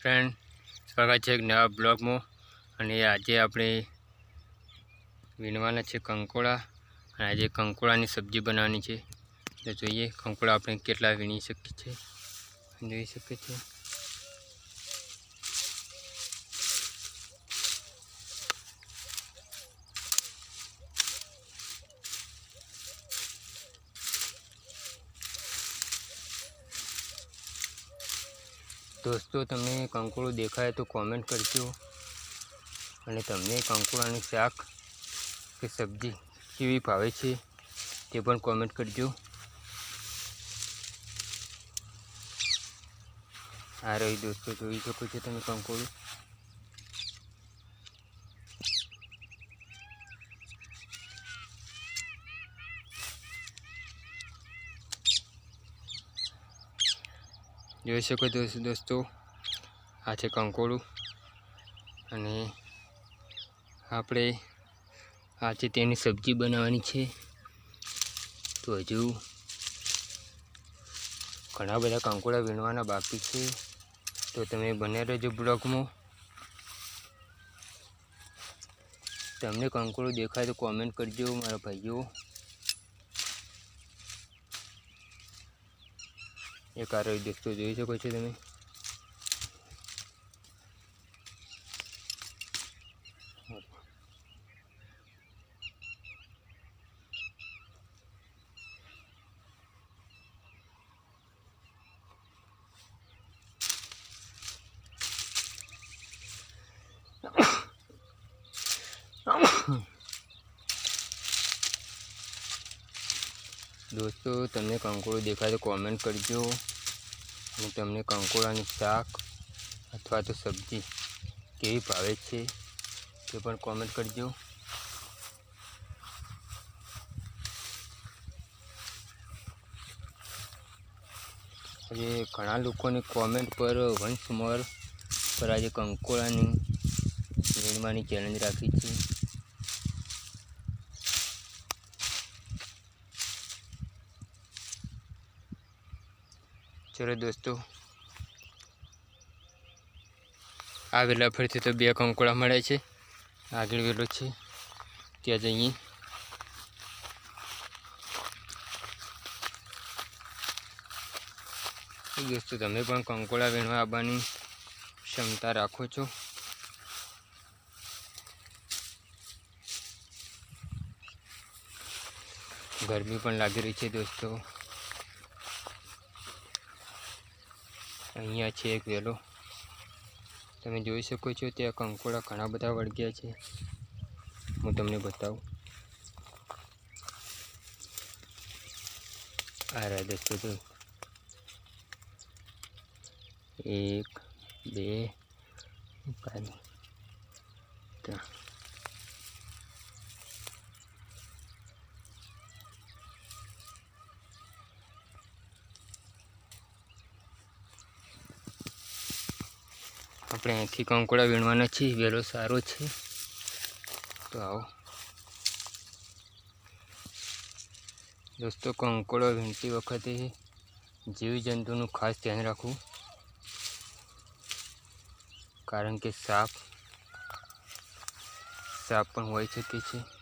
Friend સ્વાગત છે એક નવા બ્લોગમાં. અને આજે આપણે વીણવાના છે કંકોળા અને આજે કંકોળાની સબ્જી બનાવવાની છે. તો જોઈએ કંકોળા આપણે કેટલા વીણી શકીએ છીએ. જોઈ શકીએ છીએ. દોસ્તો, તમને કંકોળું દેખાય તો કોમેન્ટ કરજો. અને તમને કંકોળાનું શાક કે સબ્જી કેવી ભાવે છે તે પણ કોમેન્ટ કરજો. આ રહી દોસ્તો, જોઈ શકો છો તમે કંકોડું જોઈ શકો છો દોસ્તો આ છે કંકોળું. અને આપણે આજે તેની સબ્જી બનાવવાની છે. તો હજુ ઘણા બધા કંકોડા વીણવાના બાકી છે. તો તમે બને રહેજો બ્લોગમાં. તમને કંકોળું દેખાય તો કોમેન્ટ કરજો, મારા ભાઈઓ. એક આ દેખતો જોઈ શકો છો તમે. દોસ્તો, તમને કંકોડો દેખાય તો કોમેન્ટ કરજો. અને તમને કંકોડાનું શાક અથવા તો સબ્જી કેવી ભાવે છે તે પણ કોમેન્ટ કરજો. આજે ઘણા લોકોની કોમેન્ટ પર વંશમર પર આજે કંકોડાની નિર્માણની ચેલેન્જ રાખી છે. ચલો દોસ્તો. આ વેલા ફરથી તો બે કંકોળા મળે છે. આગળ વેલો છે. ત્યાં જઈએ. દોસ્તો, તમે પણ કંકોળા વીણવા આવવાની ક્ષમતા રાખો છો. ગરમી પણ લાગી રહી છે દોસ્તો. અહીંયા છે એક વેલો. તમે જોઈ શકો છો ત્યાં કંકોડા ઘણા બધા વળગ્યા છે. હું તમને બતાવું. આ રહ્યા જો એક, બે, ત્રણ. આપણે અહીંથી કંકોડા વીણવાના છીએ, વેલો સારો છે. તો આવો. દોસ્તો, કંકોડો વીણતી વખતે જીવજંતુનું ખાસ ધ્યાન રાખવું. કારણ કે સાપ સાપ પણ હોઈ શકે છે.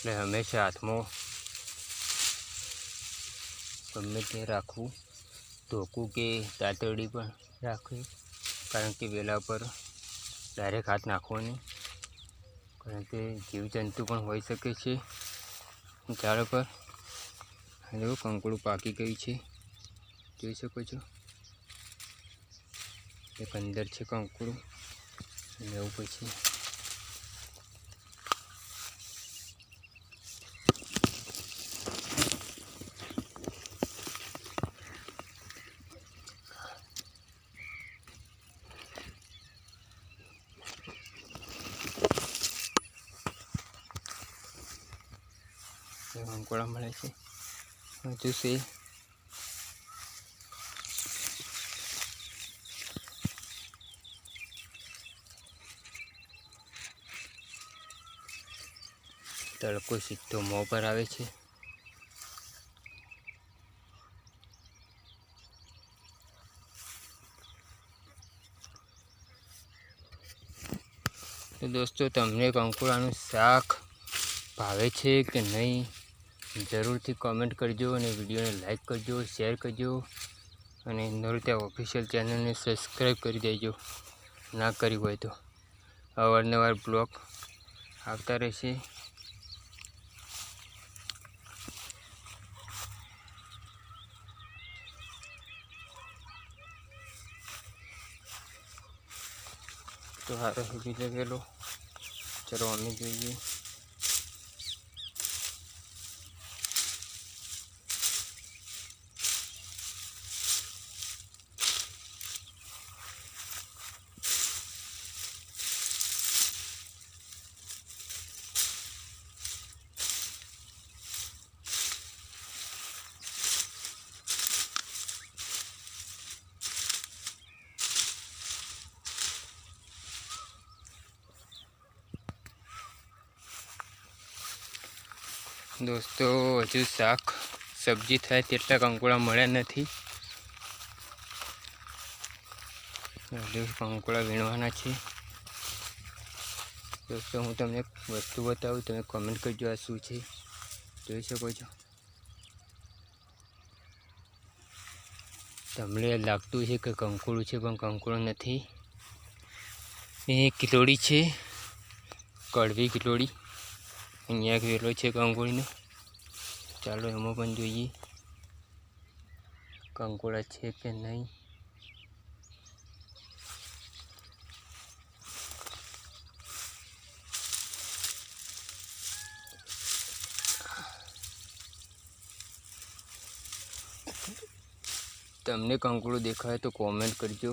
એટલે હંમેશા હાથમાં ગમે તે રાખવું, ધોકું કે દાંતરડી પણ રાખવી. કારણ કે વેલા પર ડાયરેક્ટ હાથ નાખવો નહીં કારણ કે જીવજંતુ પણ હોઈ શકે છે. ઝાડ પર જો કંકડું પાકી ગયું છે. જોઈ શકો છો. એક અંદર છે કંકડું એવું પછી પકોડા મળે છે. હજુ છે તડકો સીધો મોં પર આવે છે. તો દોસ્તો, તમને કંકુડાનું શાક ભાવે છે કે નહીં? જરૂરથી કોમેન્ટ કરજો અને વિડીયોને લાઇક કરજો શેર કરજો અને નૃત્યા ઓફિશિયલ ચેનલને સબસ્ક્રાઈબ કરી દેજો. ના કરી હોય તો. અવારનવાર બ્લોગ આવતા રહેશે. તો હારો સુધી લગેલો ચલો, અમે જોઈએ. દોસ્તો, હજુ શાક, સબ્જી થાય તેટલા કંકોળા મળ્યા નથી. હજુ કંકોડા વીણવાના છે. દોસ્તો, હું તમને વસ્તુ બતાવું, તમે કોમેન્ટ કરજો આ શું છે. જોઈ શકો છો. તમને લાગતું છે કે કંકોળું છે, પણ કંકોડું નથી. એ કિલોડી છે. કડવી કિલોડી અહીંયા એક વેલો છે કંકોડીનો ચાલો એમાં પણ જોઈએ કંકોળા છે કે નહીં. તમને કંકોડું દેખાય તો કોમેન્ટ કરજો.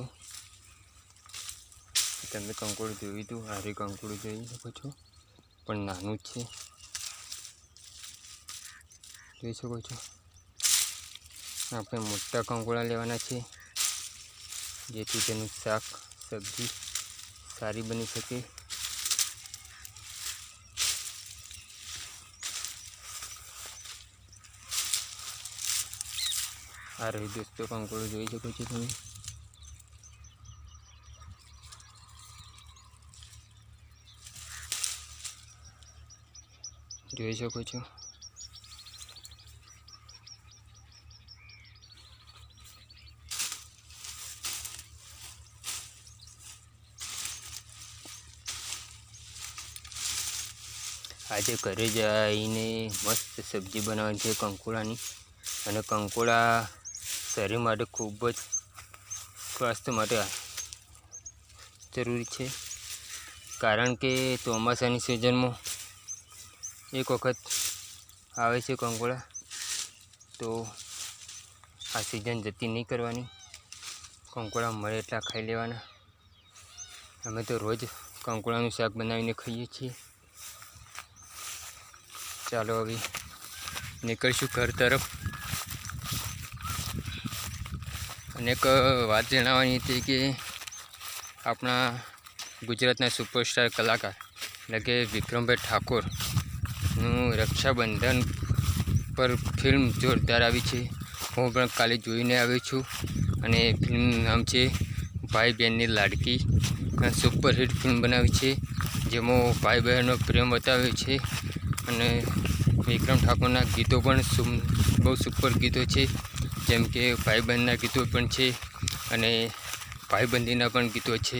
તમે કંકોળું જોયું હતું હારે કંકોળું જોઈ શકો છો. પણ નાનું જ છે. જોઈ શકો છો. આપણે મોટા કંકોળા લેવાના છે જેથી તેનું શાક, સબ્જી સારી બની શકે. આ રહી દોસ્તો કંકોળું જોઈ શકો છો તમે. જોઈ શકો છો. આજે ઘરે જઈને મસ્ત સબ્જી બનાવવાની છે કંકોડાની. અને કંકોડા શરીર માટે ખૂબ જ સ્વાસ્થ્ય માટે જરૂરી છે. કારણ કે ચોમાસાની સિઝનમાં એક વખત આવે છે કંકોડા. તો આ સિઝન જતી નહીં કરવાની. કંકોડા મળે એટલા ખાઈ લેવાના. અમે તો રોજ કંકોડાનું શાક બનાવીને ખાઈએ છીએ. ચાલો હવે નીકળશું ઘર તરફ. અને એક વાત જણાવવાની હતી કે આપણા ગુજરાતના સુપરસ્ટાર કલાકાર એટલે કે વિક્રમભાઈ ઠાકોરનું રક્ષાબંધન પર ફિલ્મ જોરદાર આવી છે. હું પણ કાલે જોઈને આવ્યો છું અને ફિલ્મનું નામ છે ભાઈ બહેનની લાડકી. સુપરહિટ ફિલ્મ બનાવી છે, જેમાં ભાઈ બહેનનો પ્રેમ બતાવ્યો છે. અને વિક્રમ ઠાકોરના ગીતો પણ બહુ સુપર ગીતો છે. જેમ કે ભાઈબંધના ગીતો પણ છે અને ભાઈબંધીના પણ ગીતો છે.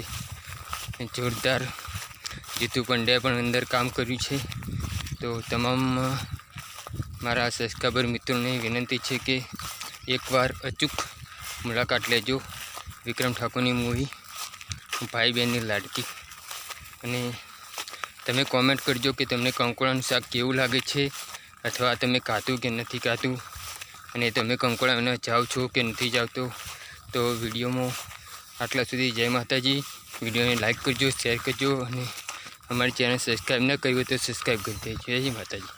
જોરદાર જીતુ પંડ્યાએ પણ અંદર કામ કર્યું છે. તો તમામ મારા સબસ્ક્રાઈબર મિત્રોને વિનંતી છે કે એકવાર અચૂક મુલાકાત લેજો વિક્રમ ઠાકોરની મૂવી ભાઈ બહેનની લાડકી. અને તમે કોમેન્ટ કરજો કે તમને કંકોળાનું શાક કેવું લાગે છે, અથવા તમે કાતું કે નથી ખાતું અને તમે કંકોળાને જાઓ છો કે નથી જાવતો, તો વિડીયોમાં આટલા સુધી જય માતાજી. વિડીયોને લાઇક કરજો શેર કરજો, અને અમારી ચેનલ સબસ્ક્રાઈબ ન કરી હોય તો સબસ્ક્રાઈબ કરી દેજો. જય માતાજી.